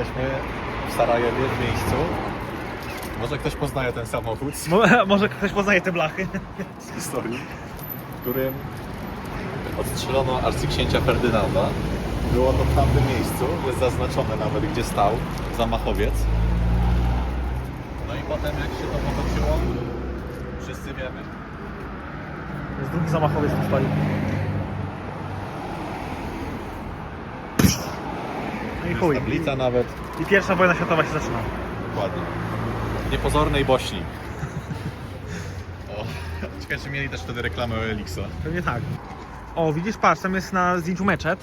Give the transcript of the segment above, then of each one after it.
Jesteśmy w Sarajewie, w miejscu. Może ktoś poznaje ten samochód z, Mo- Może ktoś poznaje te blachy. z historii, w którym odstrzelono arcyksięcia Ferdynanda. Było to w tamtym miejscu, jest zaznaczone nawet, gdzie stał zamachowiec. No i potem jak się to potoczyło, wszyscy wiemy. Jest drugi zamachowiec tu stoi. I chuj. tablica nawet. I pierwsza wojna światowa się zaczyna. Dokładnie. W niepozornej Bośni. O, ciekawe, czy mieli też wtedy reklamę o Elixa. Pewnie tak. O, widzisz, patrz, tam jest na zdjęciu meczet.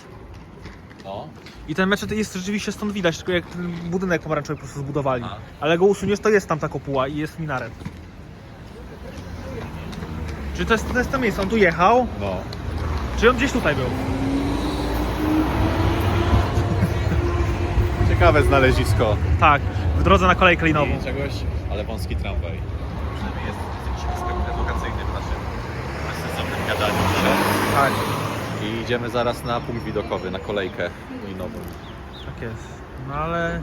No. I ten meczet jest rzeczywiście stąd widać, tylko jak ten budynek pomarańczowy po prostu zbudowali. A. Ale go usuniesz, to jest tam ta kopuła i jest minaret. Czy to jest, to jest to miejsce? On tu jechał? No. Czy on gdzieś tutaj był? Ciekawe znalezisko. Tak, w drodze na kolejkę linową. I czegoś, ale wąski tramwaj. Przynajmniej jest, jakiś aspekt edukacyjny w naszym bezsensownym gadaniu. Tak, I idziemy zaraz na punkt widokowy, na kolejkę linową. tak jest. No ale...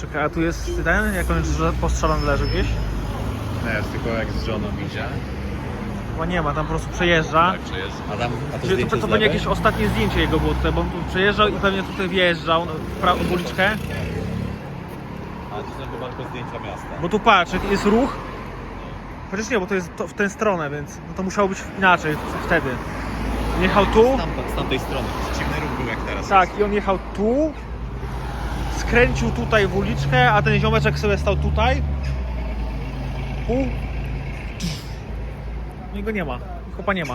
Czekaj, a tu jest ten, jak on że postrzelony leży gdzieś? Nie, jest tylko jak z żoną idzie. Chyba nie ma, tam po prostu przejeżdża. Tak, jest. A tam, a to Czyli to, to będzie jakieś ostatnie zdjęcie jego było tutaj, bo on tu przejeżdżał i pewnie tutaj wjeżdżał w pra- w uliczkę. A to są chyba tylko zdjęcia miasta. Bo tu patrz, jest ruch. Chociaż nie, bo to jest to w tę stronę, więc no to musiało być inaczej wtedy. On Jechał tu, z tamtej strony. Przeciwny ruch był jak teraz. tak, i on jechał tu, skręcił tutaj w uliczkę, a ten ziomeczek sobie stał tutaj. Pół. No i go nie ma. Chłopa nie ma.